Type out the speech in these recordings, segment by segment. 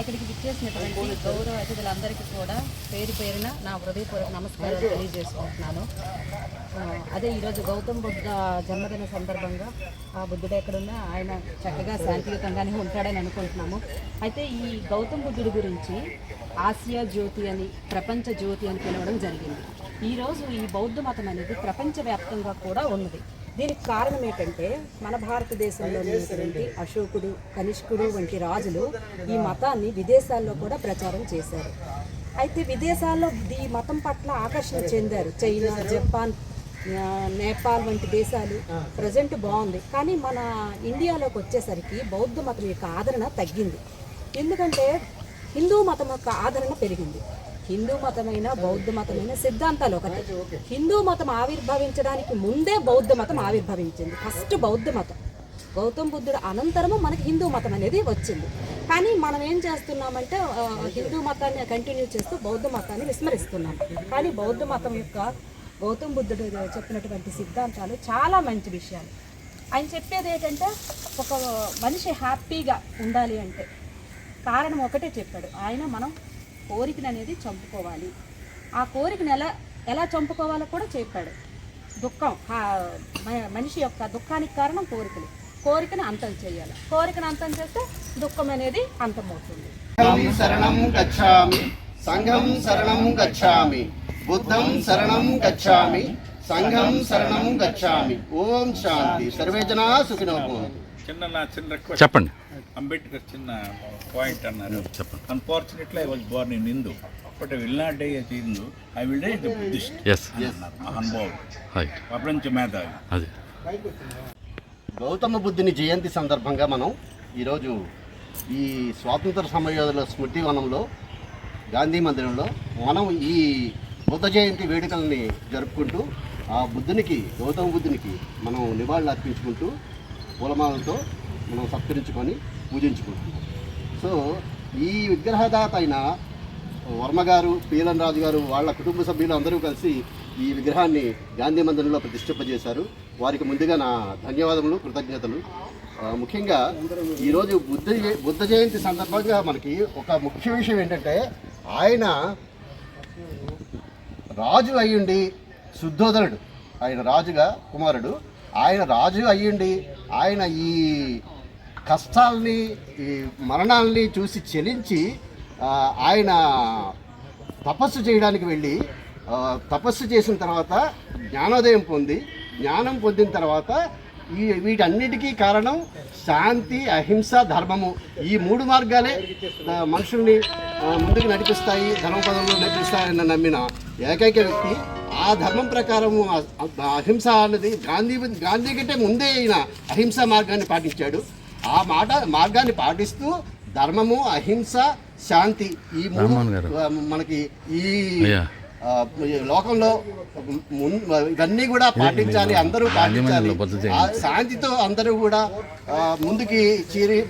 ఇక్కడికి విచ్చేసినటువంటి గౌరవ అతిథులందరికీ కూడా పేరు పేరున నా హృదయపూర్వక నమస్కారాలు తెలియజేసుకుంటున్నాను. అదే ఈరోజు గౌతమ్ బుద్ధ జన్మదిన సందర్భంగా ఆ బుద్ధుడు ఎక్కడున్నా ఆయన చక్కగా శాంతియుతంగానే ఉంటాడని అనుకుంటున్నాము. అయితే ఈ గౌతమ్ బుద్ధుడి గురించి ఆసియా జ్యోతి అని ప్రపంచ జ్యోతి అని పిలవడం జరిగింది. ఈరోజు ఈ బౌద్ధ మతం అనేది ప్రపంచవ్యాప్తంగా కూడా ఉన్నది. దీనికి కారణం ఏంటంటే మన భారతదేశంలో ఉన్నటువంటి అశోకుడు కనిష్కుడు వంటి రాజులు ఈ మతాన్ని విదేశాల్లో కూడా ప్రచారం చేశారు. అయితే విదేశాల్లో ఈ మతం పట్ల ఆకర్షణ చెందారు. చైనా జపాన్ నేపాల్ వంటి దేశాలు ప్రజెంట్ బాగుంది. కానీ మన ఇండియాలోకి వచ్చేసరికి బౌద్ధ మతం యొక్క ఆదరణ తగ్గింది. ఎందుకంటే హిందూ మతం యొక్క ఆదరణ పెరిగింది. హిందూ మతమైన బౌద్ధ మతమైన సిద్ధాంతాలు ఒకటి. హిందూ మతం ఆవిర్భవించడానికి ముందే బౌద్ధ మతం ఆవిర్భవించింది. ఫస్ట్ బౌద్ధ మతం. గౌతమ్ బుద్ధుడు అనంతరము మనకి హిందూ మతం అనేది వచ్చింది. కానీ మనం ఏం చేస్తున్నామంటే హిందూ మతాన్ని కంటిన్యూ చేస్తూ బౌద్ధ మతాన్ని విస్మరిస్తున్నాం. కానీ బౌద్ధ మతం యొక్క గౌతమ్ బుద్ధుడు చెప్పినటువంటి సిద్ధాంతాలు చాలా మంచి విషయాలు. ఆయన చెప్పేది ఏంటంటే ఒక మనిషి హ్యాపీగా ఉండాలి అంటే కారణం ఒకటే చెప్పాడు. ఆయన మనం కోరికను అనేది చంపుకోవాలి. ఆ కోరికను ఎలా ఎలా చంపుకోవాలో కూడా చెప్పాడు. దుఃఖం మనిషి యొక్క దుఃఖానికి కారణం కోరికలు. కోరికను అంతం చేయాలి. కోరికను అంతం చేస్తే దుఃఖం అనేది అంతమవుతుంది. సంఘం శరణం గచ్చామి సంఘం శరణం గచ్ఛామి బుద్ధం శరణం గచ్చామి సంఘం శరణం గచ్చామి. ఓం శాంతి. సర్వే జనా సుఖినో చిన్న నా చిన్న రిక్వెస్ట్ చెప్పండి. అంబేద్కర్ చిన్న పాయింట్ అన్నారు. చెప్పండి. Unfortunately I was born in Hindu but I will not die as Hindu I will die the Buddhist as మహానుభావుడు ప్రపంచ మేధావి. అది. గౌతమ బుద్ధుని జయంతి సందర్భంగా మనం ఈరోజు ఈ స్వాతంత్ర సమయోధుల స్మృతి వనంలో గాంధీ మందిరంలో మనం ఈ బుద్ధ జయంతి వేడుకల్ని జరుపుకుంటూ ఆ బుద్ధునికి గౌతమ బుద్ధునికి మనం నివాళులు అర్పించుకుంటూ పూలమాలతో మనం సత్కరించుకొని పూజించుకుంటున్నాం. సో ఈ విగ్రహదాత అయిన వర్మ గారు పీలన్ రాజు గారు వాళ్ళ కుటుంబ సభ్యులు అందరూ కలిసి ఈ విగ్రహాన్ని గాంధీ మందిరంలో ప్రతిష్ఠింపజేశారు వారికి ముందుగా నా ధన్యవాదములు కృతజ్ఞతలు. ముఖ్యంగా ఈరోజు బుద్ధ జయ- బుద్ధ జయంతి సందర్భంగా మనకి ఒక ముఖ్య విషయం ఏంటంటే ఆయన రాజు అయ్యుండి శుద్ధోదరుడు. ఆయన రాజుగా కుమారుడు. ఆయన రాజు అయ్యండి ఆయన ఈ కష్టాల్ని ఈ మరణాల్ని చూసి చెలించి ఆయన తపస్సు చేయడానికి వెళ్ళి తపస్సు చేసిన తర్వాత జ్ఞానోదయం పొంది జ్ఞానం పొందిన తర్వాత ఈ వీటన్నిటికీ కారణం శాంతి అహింస ధర్మము. ఈ మూడు మార్గాలే మనుషుల్ని ముందుకు నడిపిస్తాయి ధర్మపదంలో నడిపిస్తాయని నమ్మిన ఏకైక వ్యక్తి. ఆ ధర్మం ప్రకారము అహింస అన్నది గాంధీ గాంధీ కంటే ముందే ఆయన అహింస మార్గాన్ని పాటించాడు. ఆ మాట మార్గాన్ని పాటిస్తూ ధర్మము అహింస శాంతి ఈ మూడు మనకి ఈ లోకంలో ఇవన్నీ కూడా పాటించాలి అందరూ పాటించాలి. శాంతితో అందరూ కూడా ముందుకి చీరి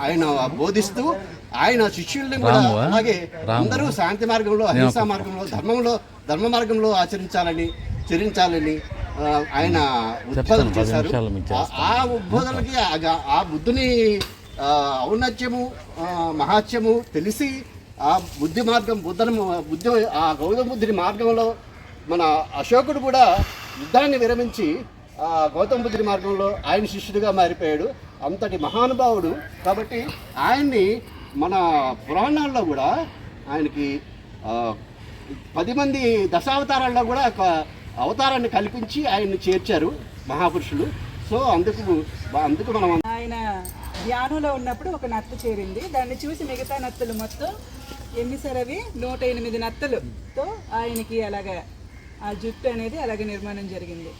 ఆయన బోధిస్తూ ఆయన శిష్యుల్ని కూడా? అలాగే. అందరూ శాంతి మార్గంలో అహింసా మార్గంలో ధర్మంలో ధర్మ మార్గంలో ఆచరించాలని చరించాలని ఆయన ఉద్బోధన చేశారు. ఆ- ఉద్బోధనకి ఆ బుద్ధుని ఔన్నత్యము మహాత్యము తెలిసి ఆ బుద్ధి మార్గం బుద్ధన బుద్ధి ఆ గౌతమ బుద్ధుని మార్గంలో మన అశోకుడు కూడా యుద్ధాన్ని విరమించి ఆ గౌతమ బుద్ధుని మార్గంలో ఆయన శిష్యుడిగా మారిపోయాడు. అంతటి మహానుభావుడు. కాబట్టి ఆయన్ని మన పురాణాల్లో కూడా ఆయనకి పది మంది దశావతారాల్లో కూడా ఒక అవతారాన్ని కల్పించి ఆయన్ని చేర్చారు మహాపురుషులు. సో అందుకు అందుకు మనం ఆయన ధ్యానంలో ఉన్నప్పుడు ఒక నత్త చేరింది. దాన్ని చూసి మిగతా నత్తలు మొత్తం ఎన్ని సార్ అవి నూట ఎనిమిది నత్తలుతో ఆయనకి అలాగ ఆ జుట్టు అనేది అలాగే నిర్మాణం జరిగింది.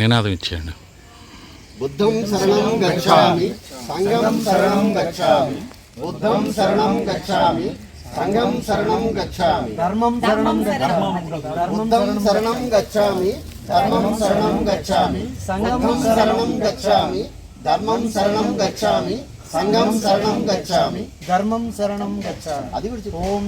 నినాదం ఇచ్చేయండి. బుద్ధం శరణం గచ్ఛామి సంఘం శరణం గచ్ఛామి బుద్ధం శరణం గచ్ఛామి సంఘం శరణం గచ్చామి. ధర్మం శరణం బుద్ధం శరణం గచ్చామి ధర్మం శరణం గచ్చామి. సంఘం శరణం గచ్చామి ధర్మం శరణం గచ్చామి సంఘం శరణం గచ్చామి ధర్మం శరణం గచ్చామి అది కూడా. ఓం